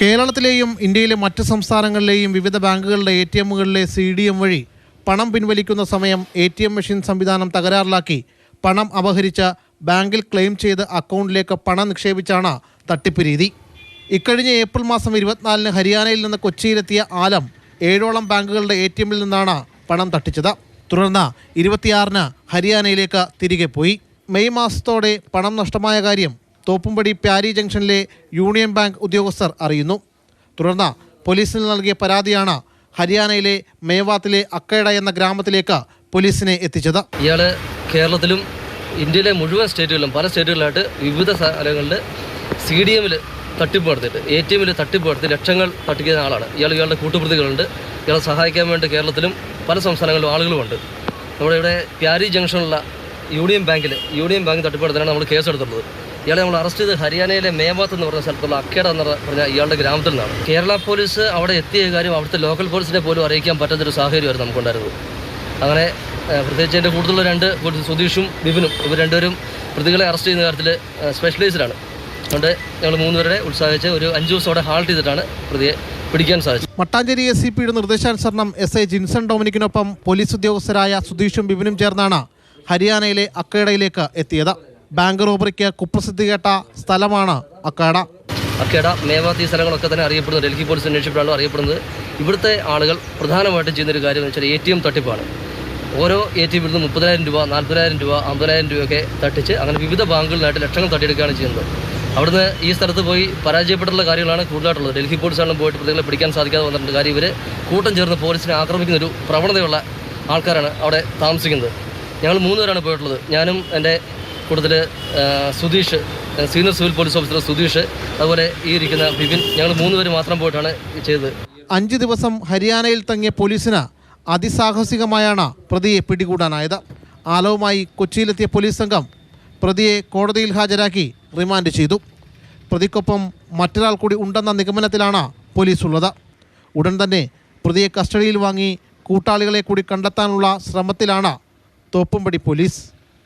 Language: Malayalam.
കേരളത്തിലെയും ഇന്ത്യയിലെ മറ്റ് സംസ്ഥാനങ്ങളിലെയും വിവിധ ബാങ്കുകളുടെ എ ടി എമ്മുകളിലെ സി ഡി എം വഴി പണം പിൻവലിക്കുന്ന സമയം എ ടി എം മെഷീൻ സംവിധാനം തകരാറിലാക്കി. പണം അപഹരിച്ച ബാങ്കിൽ ക്ലെയിം ചെയ്ത് അക്കൗണ്ടിലേക്ക് പണം നിക്ഷേപിച്ചാണ് തട്ടിപ്പ് രീതി. ഇക്കഴിഞ്ഞ ഏപ്രിൽ മാസം ഇരുപത്തിനാലിന് ഹരിയാനയിൽ നിന്ന് കൊച്ചിയിലെത്തിയ ആലം ഏഴോളം ബാങ്കുകളുടെ എ ടി എമ്മിൽ നിന്നാണ് പണം തട്ടിച്ചത്. തുടർന്ന് ഇരുപത്തിയാറിന് ഹരിയാനയിലേക്ക് തിരികെ പോയി. മെയ് മാസത്തോടെ പണം നഷ്ടമായ കാര്യം തോപ്പുംപടി പ്യാരി ജംഗ്ഷനിലെ യൂണിയൻ ബാങ്ക് ഉദ്യോഗസ്ഥർ അറിയുന്നു. തുടർന്ന് പോലീസിന് നൽകിയ പരാതിയാണ് ഹരിയാനയിലെ മേവാത്തിലെ അക്കയട എന്ന ഗ്രാമത്തിലേക്ക് പോലീസിനെ എത്തിച്ചത്. ഇയാൾ കേരളത്തിലും ഇന്ത്യയിലെ മുഴുവൻ സ്റ്റേറ്റുകളിലും പല സ്റ്റേറ്റുകളിലായിട്ട് വിവിധ സ്ഥലങ്ങളിൽ സി ഡി എമ്മിൽ തട്ടിപ്പ് നടത്തിയിട്ട് എ ടി എമ്മിൽ തട്ടിപ്പ് നടത്തി ലക്ഷങ്ങൾ തട്ടിക്കുന്ന ആളാണ്. ഇയാൾ ഇയാളുടെ കൂട്ടുപ്രതികളുണ്ട്. ഇയാളെ സഹായിക്കാൻ വേണ്ടി കേരളത്തിലും പല സംസ്ഥാനങ്ങളിലും ആളുകളുമുണ്ട്. നമ്മുടെ ഇവിടെ പ്യാരി ജംഗ്ഷനിലുള്ള യൂണിയൻ ബാങ്കിൽ യൂണിയൻ ബാങ്ക് തട്ടിപ്പ് നടത്താനാണ് നമ്മൾ കേസെടുത്തിട്ടുള്ളത്. ഇയാളെ നമ്മൾ അറസ്റ്റ് ചെയ്ത് ഹരിയാനയിലെ മേവാത്ത് എന്ന് പറഞ്ഞ സ്ഥലത്തുള്ള അക്കേട എന്ന് പറഞ്ഞ ഇയാളുടെ ഗ്രാമത്തിൽ നിന്നാണ്. കേരള പോലീസ് അവിടെ എത്തിയ കാര്യം അവിടുത്തെ ലോക്കൽ പോലീസിനെ പോലും അറിയിക്കാൻ പറ്റാത്തൊരു സാഹചര്യമായിരുന്നു നമുക്കുണ്ടായിരുന്നത്. അങ്ങനെ പ്രത്യേകിച്ച് എന്റെ കൂടുതലുള്ള രണ്ട് സുധീഷും ബിബിനും ഇവർ രണ്ടുപേരും പ്രതികളെ അറസ്റ്റ് ചെയ്യുന്ന കാര്യത്തിൽ സ്പെഷ്യലൈസ്ഡാണ് അതുകൊണ്ട് ഞങ്ങൾ മൂന്നുപേരെ ഉത്സാഹിച്ച് ഒരു അഞ്ച് ദിവസം അവിടെ ഹാൾട്ട് ചെയ്തിട്ടാണ് പ്രതിയെ പിടിക്കാൻ സാധിച്ചത്. മട്ടാഞ്ചേരി എസ് സി പിയുടെ നിർദ്ദേശാനുസരണം എസ് ഐ ജിൻസൺ ഡൊമിനിക്കിനൊപ്പം പോലീസ് ഉദ്യോഗസ്ഥരായ സുധീഷും ബിബിനും ചേർന്നാണ് ഹരിയാനയിലെ അക്കേടയിലേക്ക് എത്തിയത്. ബാങ്ക് റോബറിക്ക് കുപ്രസിദ്ധി കേട്ട സ്ഥലമാണ് അക്കേട അക്കേട മേവാത്തി സ്ഥലങ്ങളൊക്കെ തന്നെ അറിയപ്പെടുന്നത് ഡൽഹി പോലീസ് അന്വേഷിച്ചിട്ടാണ് അറിയപ്പെടുന്നത്. ഇവിടുത്തെ ആളുകൾ പ്രധാനമായിട്ടും ചെയ്യുന്നൊരു കാര്യം എന്ന് വെച്ചാൽ എ ടി എം തട്ടിപ്പാണ്. ഓരോ എ ടി എമ്മിൽ നിന്ന് മുപ്പതിനായിരം രൂപ നാൽപ്പതിനായിരം രൂപ അമ്പതിനായിരം രൂപയൊക്കെ തട്ടിച്ച് അങ്ങനെ വിവിധ ബാങ്കുകളിലായിട്ട് ലക്ഷങ്ങൾ തട്ടിയെടുക്കുകയാണ് ചെയ്യുന്നത്. അവിടുന്ന് ഈ സ്ഥലത്ത് പോയി പരാജയപ്പെട്ടുള്ള കാര്യങ്ങളാണ് കൂടുതലായിട്ടുള്ളത്. ഡൽഹി പോലീസാണ് പോയിട്ട് പ്രതികളെ പിടിക്കാൻ സാധിക്കാതെ വന്നിട്ടുണ്ട്. കാര്യം ഇവർ കൂട്ടം ചേർന്ന് പോലീസിനെ ആക്രമിക്കുന്ന ഒരു പ്രവണതയുള്ള ആൾക്കാരാണ് അവിടെ താമസിക്കുന്നത്. ഞങ്ങൾ മൂന്ന് പേരാണ് പോയിട്ടുള്ളത്. ഞാനും എന്റെ കൂടുതൽ Sudheesh senior civil police officer Sudheesh അതുപോലെ ഈ ഇരിക്കുന്ന ബിപിൻ ഞങ്ങൾ മൂന്ന് പേര് മാത്രം പോയിട്ടാണ് ചെയ്തത്. അഞ്ച് ദിവസം ഹരിയാനയിൽ തങ്ങിയ പോലീസിന് അതിസാഹസികമായാണ് പ്രതിയെ പിടികൂടാനായത്. ആലവുമായി കൊച്ചിയിലെത്തിയ പോലീസ് സംഘം പ്രതിയെ കോടതിയിൽ ഹാജരാക്കി റിമാൻഡ് ചെയ്തു. പ്രതിക്കൊപ്പം മറ്റൊരാൾ കൂടി ഉണ്ടെന്ന നിഗമനത്തിലാണ് പോലീസ് ഉള്ളത് ഉടൻ തന്നെ പ്രതിയെ കസ്റ്റഡിയിൽ വാങ്ങി കൂട്ടാളികളെ കൂടി കണ്ടെത്താനുള്ള ശ്രമത്തിലാണ് തോപ്പുംപടി പോലീസ്.